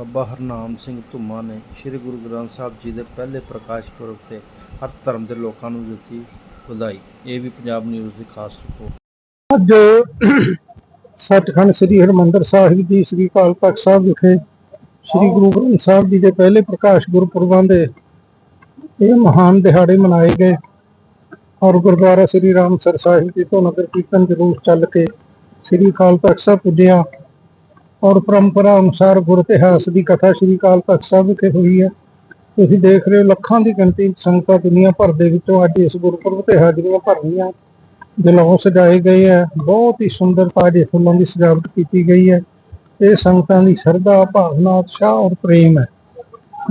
ਬਾਬਾ ਹਰਨਾਮ ਸਿੰਘ ਧੁੰਮਾ ਨੇ ਸ੍ਰੀ ਗੁਰੂ ਗ੍ਰੰਥ ਸਾਹਿਬ ਜੀ ਦੇ ਪਹਿਲੇ ਪ੍ਰਕਾਸ਼ ਪੁਰਬ ਤੇ ਹਰ ਧਰਮ ਦੇ ਲੋਕਾਂ ਨੂੰ ਦਿੱਤੀ ਵਧਾਈ। ਇਹ ਵੀ ਪੰਜਾਬ ਨਿਊਜ਼ ਦੀ ਖਾਸ ਰਿਪੋਰਟ। ਅੱਜ ਸੱਚਖੰਡ ਸ੍ਰੀ ਹਰਿਮੰਦਰ ਸਾਹਿਬ ਜੀ, ਸ੍ਰੀ ਅਕਾਲ ਤਖਤ ਸਾਹਿਬ ਵਿਖੇ ਸ੍ਰੀ ਗੁਰੂ ਗ੍ਰੰਥ ਸਾਹਿਬ ਜੀ ਦੇ ਪਹਿਲੇ ਪ੍ਰਕਾਸ਼ ਗੁਰਪੁਰਬਾਂ ਦੇ ਇਹ ਮਹਾਨ ਦਿਹਾੜੇ ਮਨਾਏ ਗਏ ਔਰ ਗੁਰਦੁਆਰਾ ਸ੍ਰੀ ਰਾਮਸਰ ਸਾਹਿਬ ਜੀ ਤੋਂ ਨਗਰ ਕੀਰਤਨ ਜ਼ਰੂਰ ਚੱਲ ਕੇ ਸ੍ਰੀ ਅਕਾਲ ਤਖਤ ਸਾਹਿਬ ਪੁੱਜਿਆ। ਔਰ ਪਰੰਪਰਾ ਅਨੁਸਾਰ ਗੁਰ ਇਤਿਹਾਸ ਦੀ ਕਥਾ ਸ੍ਰੀ ਅਕਾਲ ਤਖਤ ਸਾਹਿਬ ਵਿਖੇ ਹੋਈ ਹੈ। ਤੁਸੀਂ ਦੇਖ ਰਹੇ ਹੋ ਲੱਖਾਂ ਦੀ ਗਿਣਤੀ ਸੰਗਤਾਂ ਦੁਨੀਆ ਭਰ ਦੇ ਵਿੱਚੋਂ ਅੱਜ ਇਸ ਗੁਰਪੁਰਬ ਤੇ ਹਾਜ਼ਰੀਆਂ ਭਰ ਰਹੀਆਂ। ਜਲੌਂ ਸਜਾਏ ਗਏ ਹੈ। ਬਹੁਤ ਹੀ ਸੁੰਦਰ ਤਾਜੇ ਫੁੱਲਾਂ ਦੀ ਸਜਾਵਟ ਕੀਤੀ ਗਈ ਹੈ। ਇਹ ਸੰਗਤਾਂ ਦੀ ਸ਼ਰਧਾ, ਭਾਵਨਾ, ਉਤਸ਼ਾਹ ਔਰ ਪ੍ਰੇਮ ਹੈ।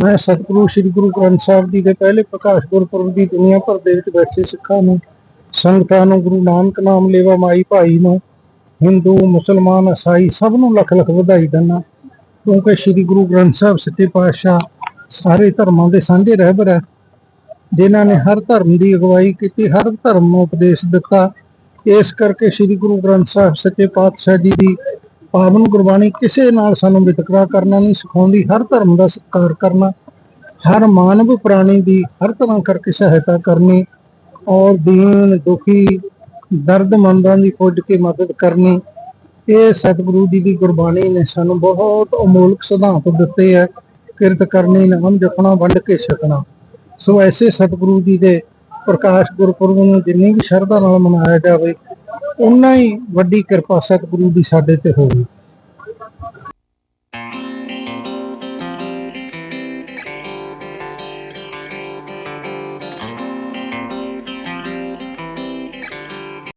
ਮੈਂ ਸਤਿਗੁਰੂ, ਸ੍ਰੀ ਗੁਰੂ ਗ੍ਰੰਥ ਸਾਹਿਬ ਜੀ ਦੇ ਪਹਿਲੇ ਪ੍ਰਕਾਸ਼ ਗੁਰਪੁਰਬ ਦੀ ਦੁਨੀਆ ਭਰ ਦੇ ਵਿੱਚ ਬੈਠੇ ਸਿੱਖਾਂ ਨੂੰ, ਸੰਗਤਾਂ ਨੂੰ, ਗੁਰੂ ਨਾਨਕ ਨਾਮ ਲੇਵਾ ਮਾਈ ਭਾਈ ਨੂੰ ਹਿੰਦੂ, ਮੁਸਲਮਾਨ, ਈਸਾਈ, ਸਭ ਨੂੰ ਲੱਖ ਲੱਖ ਵਧਾਈ ਦਿੰਦਾ। ਕਿਉਂਕਿ ਸ੍ਰੀ ਗੁਰੂ ਗ੍ਰੰਥ ਸਾਹਿਬ ਸੱਚੇ ਪਾਤਸ਼ਾਹ ਸਾਰੇ ਧਰਮਾਂ ਦੇ ਸਾਂਝੇ ਰਹਿਬਰ ਹੈ। ਜਿਨ੍ਹਾਂ ਨੇ ਹਰ ਧਰਮ ਦੀ ਅਗਵਾਈ ਕੀਤੀ, ਹਰ ਧਰਮ ਨੂੰ ਉਪਦੇਸ਼ ਦਿੱਤਾ। ਇਸ ਕਰਕੇ ਸ੍ਰੀ ਗੁਰੂ ਗ੍ਰੰਥ ਸਾਹਿਬ ਸੱਚੇ ਪਾਤਸ਼ਾਹ ਜੀ ਦੀ ਪਾਵਨ ਗੁਰਬਾਣੀ ਕਿਸੇ ਨਾਲ ਸਾਨੂੰ ਵਿਤਕਰਾ ਕਰਨਾ ਨਹੀਂ, ਸਿਖਾਉਂਦੀ ਹਰ ਧਰਮ ਦਾ ਸਤਿਕਾਰ ਕਰਨਾ। ਹਰ ਮਾਨਵ ਪ੍ਰਾਣੀ ਦੀ ਹਰ ਤਰ੍ਹਾਂ ਕਰਕੇ ਸਹਾਇਤਾ ਕਰਨੀ। ਔਰ ਦੀਨ, ਦੁਖੀ ਦਰਦਮੰਦਾਂ ਦੀ ਖੋਜ ਕੇ ਮਦਦ ਕਰਨੀ, ਇਹ ਸਤਿਗੁਰੂ ਜੀ ਦੀ ਗੁਰਬਾਣੀ ਨੇ ਸਾਨੂੰ ਬਹੁਤ ਅਮੋਲਕ ਸਿਧਾਂਤ ਦਿੱਤੇ ਹੈ ਕਿਰਤ ਕਰਨੀ, ਨਾਮ ਜਪਣਾ, ਵੰਡ ਕੇ ਛਕਣਾ। ਸੋ ਐਸੇ ਸਤਿਗੁਰੂ ਜੀ ਦੇ ਪ੍ਰਕਾਸ਼ ਗੁਰਪੁਰਬ ਨੂੰ ਜਿੰਨੀ ਵੀ ਸ਼ਰਧਾ ਨਾਲ ਮਨਾਇਆ ਜਾਵੇ ਉਨਾ ਹੀ ਵੱਡੀ ਕਿਰਪਾ ਸਤਿਗੁਰੂ ਦੀ ਸਾਡੇ ਤੇ ਹੋਵੇ।